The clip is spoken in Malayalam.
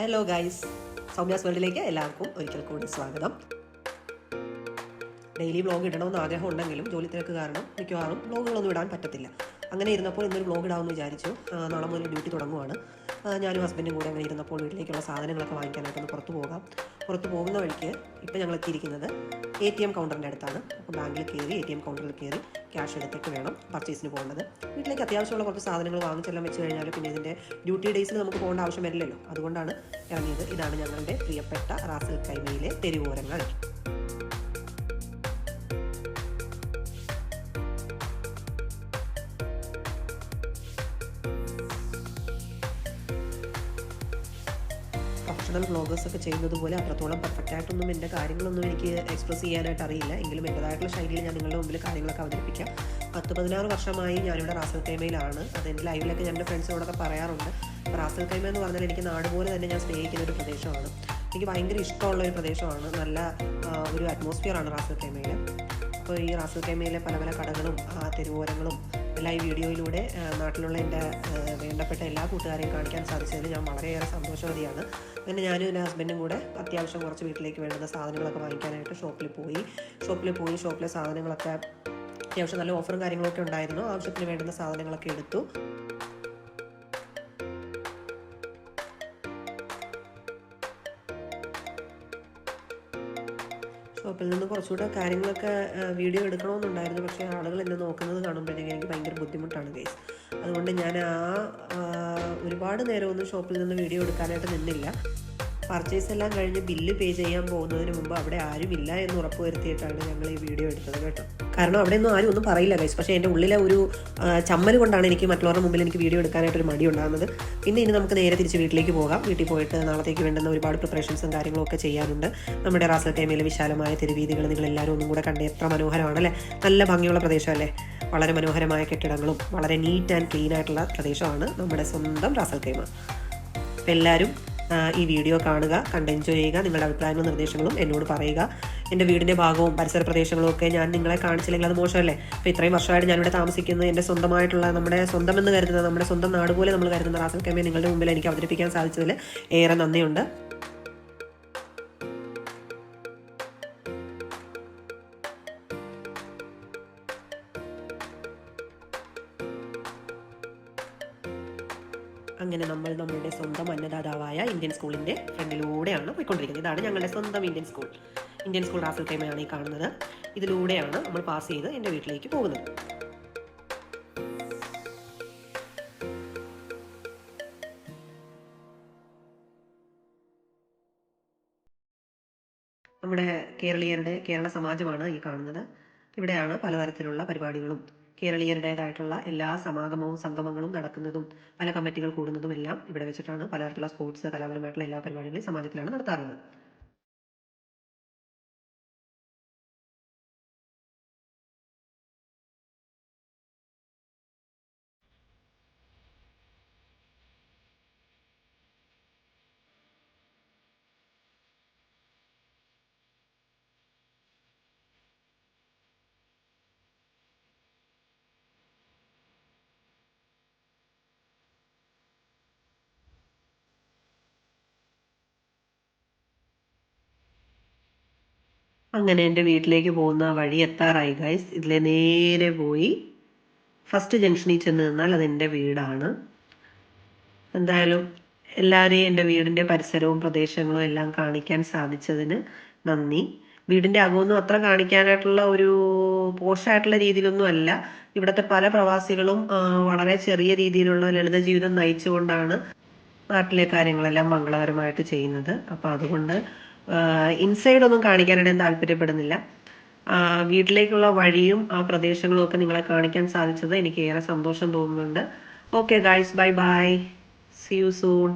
ഹലോ ഗൈസ് സൗമ്യാസ് വേൾഡിലേക്ക് എല്ലാവർക്കും ഒരിക്കൽ കൂടി സ്വാഗതം. ഡെയിലി വ്ളോഗ് ഇടണമെന്ന് ആഗ്രഹം ഉണ്ടെങ്കിലും ജോലി തിരക്ക് കാരണം മിക്കവാറും വ്ളോഗുകളൊന്നും ഇടാൻ പറ്റത്തില്ല. അങ്ങനെ ഇരുന്നപ്പോൾ ഇന്നൊരു വ്ളോഗ് ഇടാമെന്ന് വിചാരിച്ചു. നാളെ മുതൽ ഡ്യൂട്ടി തുടങ്ങുവാണ്. ഞാനും ഹസ്ബൻഡും കൂടെ അങ്ങനെ ഇരുന്നപ്പോൾ വീട്ടിലേക്കുള്ള സാധനങ്ങളൊക്കെ വാങ്ങിക്കാനായിട്ടൊന്ന് പുറത്തു പോകാം. പുറത്ത് പോകുന്ന വഴിക്ക് ഇപ്പം ഞങ്ങൾ എത്തിയിരിക്കുന്നത് എ ടി എം കൗണ്ടറിന്റെ അടുത്താണ്. അപ്പോൾ ബാങ്കിൽ കയറി എ ടി എം കൗണ്ടറിൽ കയറി ക്യാഷ് എടുത്തിട്ട് വേണം പർച്ചേസിന് പോകേണ്ടത്. വീട്ടിലേക്ക് അത്യാവശ്യമുള്ള കുറച്ച് സാധനങ്ങൾ വാങ്ങിച്ചെല്ലാം വെച്ച് കഴിഞ്ഞാൽ പിന്നെ ഇതിന്റെ ഡ്യൂട്ടി ഡേയ്സിൽ നമുക്ക് പോകേണ്ട ആവശ്യം വരില്ലല്ലോ. അതുകൊണ്ടാണ് ഇറങ്ങിയത്. ഇതാണ് ഞങ്ങളുടെ പ്രിയപ്പെട്ട റാസൽ കൈമയിലെ തെരുവോരങ്ങൾ. പ്രൊഫഷണൽ വ്ളോഗേഴ്സ് ഒക്കെ ചെയ്യുന്നത് പോലെ അത്രത്തോളം പെർഫെക്റ്റ് ആയിട്ടൊന്നും എന്റെ കാര്യങ്ങളൊന്നും എനിക്ക് എക്സ്പ്രസ് ചെയ്യാനായിട്ട് അറിയില്ല. എങ്കിലും എന്റെതായിട്ടുള്ള ശൈലിയിൽ ഞാൻ നിങ്ങളുടെ മുമ്പിൽ കാര്യങ്ങളൊക്കെ അവതരിപ്പിക്കാം. പത്ത് പതിനാറ് വർഷമായി ഞാനിവിടെ റാസൽ കൈമയിലാണ് എന്റെ ലൈവിലൊക്കെ ഞാൻ എന്റെ ഫ്രണ്ട്സിനോടൊക്കെ പറയാറുണ്ട്. റാസൽ കൈമ എന്ന് പറഞ്ഞാൽ എനിക്ക് നാട് പോലെ തന്നെ ഞാൻ സ്നേഹിക്കുന്ന ഒരു പ്രദേശമാണ്. എനിക്ക് ഭയങ്കര ഇഷ്ടമുള്ള ഒരു പ്രദേശമാണ്. നല്ല ഒരു അറ്റ്മോസ്ഫിയറാണ് റാസൽ കൈമയിൽ അപ്പോൾ ഈ റാസൽ കൈമയിലെ പല പല കടകളും ആ തെരുവോരങ്ങളും ഈ വീഡിയോയിലൂടെ നാട്ടിലുള്ള എന്റെ വേണ്ടപ്പെട്ട എല്ലാ കൂട്ടുകാരെയും കാണിക്കാൻ സാധിച്ചതിൽ ഞാൻ വളരെയേറെ സന്തോഷവതിയാണ്. അങ്ങനെ ഞാനും എന്റെ ഹസ്ബൻഡും കൂടെ അത്യാവശ്യം കുറച്ച് വീട്ടിലേക്ക് വേണ്ടുന്ന സാധനങ്ങളൊക്കെ വാങ്ങിക്കാനായിട്ട് ഷോപ്പിൽ പോയി. ഷോപ്പിൽ പോയി ഷോപ്പിലെ സാധനങ്ങളൊക്കെ അത്യാവശ്യം നല്ല ഓഫറും കാര്യങ്ങളൊക്കെ ഉണ്ടായിരുന്നു. ആവശ്യത്തിന് വേണ്ടുന്ന സാധനങ്ങളൊക്കെ എടുത്തു. ഷോപ്പിൽ നിന്ന് കുറച്ചുകൂടെ കാര്യങ്ങളൊക്കെ വീഡിയോ എടുക്കണമെന്നുണ്ടായിരുന്നു. പക്ഷേ ആളുകൾ എന്നെ നോക്കുന്നത് കാണുമ്പോഴത്തേക്കും എനിക്ക് ഭയങ്കര ബുദ്ധിമുട്ടാണ് കേസ് അതുകൊണ്ട് ഞാൻ ആ, ഒരുപാട് നേരമൊന്നും ഷോപ്പിൽ നിന്ന് വീഡിയോ എടുക്കാനായിട്ട് നിന്നില്ല. പർച്ചേസ് എല്ലാം കഴിഞ്ഞ് ബില്ല് പേ ചെയ്യാൻ പോകുന്നതിന് മുമ്പ് അവിടെ ആരുമില്ല എന്ന് ഉറപ്പ് വരുത്തിയിട്ടാണ് ഞങ്ങൾ ഈ വീഡിയോ എടുത്തത് കേട്ടോ. കാരണം അവിടെ ഒന്നും ആരും ഒന്നും പറയില്ല ഗൈസ് പക്ഷേ എന്റെ ഉള്ളിലെ ഒരു ചമ്മൽ കൊണ്ടാണ് എനിക്ക് മറ്റുള്ളവരുടെ മുമ്പിൽ എനിക്ക് വീഡിയോ എടുക്കാനായിട്ട് ഒരു മടി ഉണ്ടാകുന്നത്. പിന്നെ ഇനി നമുക്ക് നേരെ തിരിച്ച് വീട്ടിലേക്ക് പോകാം. വീട്ടിൽ പോയിട്ട് നാളത്തേക്ക് വേണ്ടുന്ന ഒരുപാട് പ്രിപ്പറേഷൻസും കാര്യങ്ങളൊക്കെ ചെയ്യാനുണ്ട്. നമ്മുടെ റാസൽ ടൈമിലെ വിശാലമായ തെരുവീതികൾ നിങ്ങളെല്ലാവരും ഒന്നും കൂടെ കണ്ട് എത്ര മനോഹരമാണല്ലേ നല്ല ഭംഗിയുള്ള പ്രദേശമല്ലേ വളരെ മനോഹരമായ കെട്ടിടങ്ങളും വളരെ നീറ്റ് ആൻഡ് ക്ലീൻ ആയിട്ടുള്ള പ്രദേശമാണ് നമ്മുടെ സ്വന്തം റാസൽ അപ്പോൾ എല്ലാവരും ഈ വീഡിയോ കാണുക കണ്ട് എൻജോയ് ചെയ്യുക നിങ്ങളുടെ അഭിപ്രായങ്ങളും നിർദ്ദേശങ്ങളും എന്നോട് പറയുക. എന്റെ വീടിന്റെ ഭാഗവും പരിസര പ്രദേശങ്ങളും ഒക്കെ ഞാൻ നിങ്ങളെ കാണിച്ചില്ലെങ്കിൽ അത് മോശമല്ലേ? അപ്പോൾ ഇത്രയും വർഷമായിട്ട് ഞാനിവിടെ താമസിക്കുന്നത് എന്റെ സ്വന്തമായിട്ടുള്ള നമ്മുടെ സ്വന്തം എന്ന് കരുതുന്ന നമ്മുടെ സ്വന്തം നാട് പോലെ നമ്മൾ കരുതുന്ന റാസൽ കമ്മി നിങ്ങളുടെ മുമ്പിൽ എനിക്ക് അവതരിപ്പിക്കാൻ സാധിച്ചതിൽ ഏറെ നന്ദിയുണ്ട്. അങ്ങനെ നമ്മൾ നമ്മളുടെ സ്വന്തം അന്നദാതാവായ ഇന്ത്യൻ സ്കൂളിന്റെ ഫ്രണ്ടിലൂടെയാണ് പോയിക്കൊണ്ടിരിക്കുന്നത്. ഇതാണ് ഞങ്ങളുടെ സ്വന്തം Indian school. Indian school Ras al കൈമയാണ് ഈ കാണുന്നത്. ഇതിലൂടെയാണ് നമ്മൾ പാസ് ചെയ്ത് എന്റെ വീട്ടിലേക്ക് പോകുന്നത്. നമ്മുടെ കേരളീയരുടെ കേരള സമാജമാണ് ഈ കാണുന്നത്. ഇവിടെയാണ് പലതരത്തിലുള്ള പരിപാടികളും കേരളീയരുടേതായിട്ടുള്ള എല്ലാ സമാഗമവും സംഗമങ്ങളും നടക്കുന്നതും പല കമ്മിറ്റികൾ കൂടുന്നതും എല്ലാം ഇവിടെ വെച്ചിട്ടാണ് പലതരത്തിലുള്ള സ്പോർട്സ് കലാപരമായിട്ടുള്ള എല്ലാ പരിപാടികളും സമാജത്തിലാണ് നടത്താറുള്ളത്. അങ്ങനെ എന്റെ വീട്ടിലേക്ക് പോകുന്ന വഴി എത്താറായി ഗൈസ് ഇതിലെ നേരെ പോയി ഫസ്റ്റ് ജംഗ്ഷനിൽ ചെന്ന് നിന്നാൽ അതെന്റെ വീടാണ്. എന്തായാലും എല്ലാവരെയും എന്റെ വീടിന്റെ പരിസരവും പ്രദേശങ്ങളും എല്ലാം കാണിക്കാൻ സാധിച്ചതിന് നന്ദി. വീടിന്റെ അകമൊന്നും അത്ര കാണിക്കാനായിട്ടുള്ള ഒരു പോഷായിട്ടുള്ള രീതിയിലൊന്നും അല്ല. ഇവിടുത്തെ പല പ്രവാസികളും വളരെ ചെറിയ രീതിയിലുള്ള ലളിത ജീവിതം നയിച്ചുകൊണ്ടാണ് നാട്ടിലെ കാര്യങ്ങളെല്ലാം മംഗളകരമായിട്ട് ചെയ്യുന്നത്. അപ്പോൾ അതുകൊണ്ട് ഇൻസൈഡ് ഒന്നും കാണിക്കാനായിട്ട് താല്പര്യപ്പെടുന്നില്ല. വീട്ടിലേക്കുള്ള വഴിയും ആ പ്രദേശങ്ങളും ഒക്കെ നിങ്ങളെ കാണിക്കാൻ സാധിച്ചത് എനിക്ക് ഏറെ സന്തോഷം തോന്നുന്നുണ്ട്. Okay guys bye bye see you soon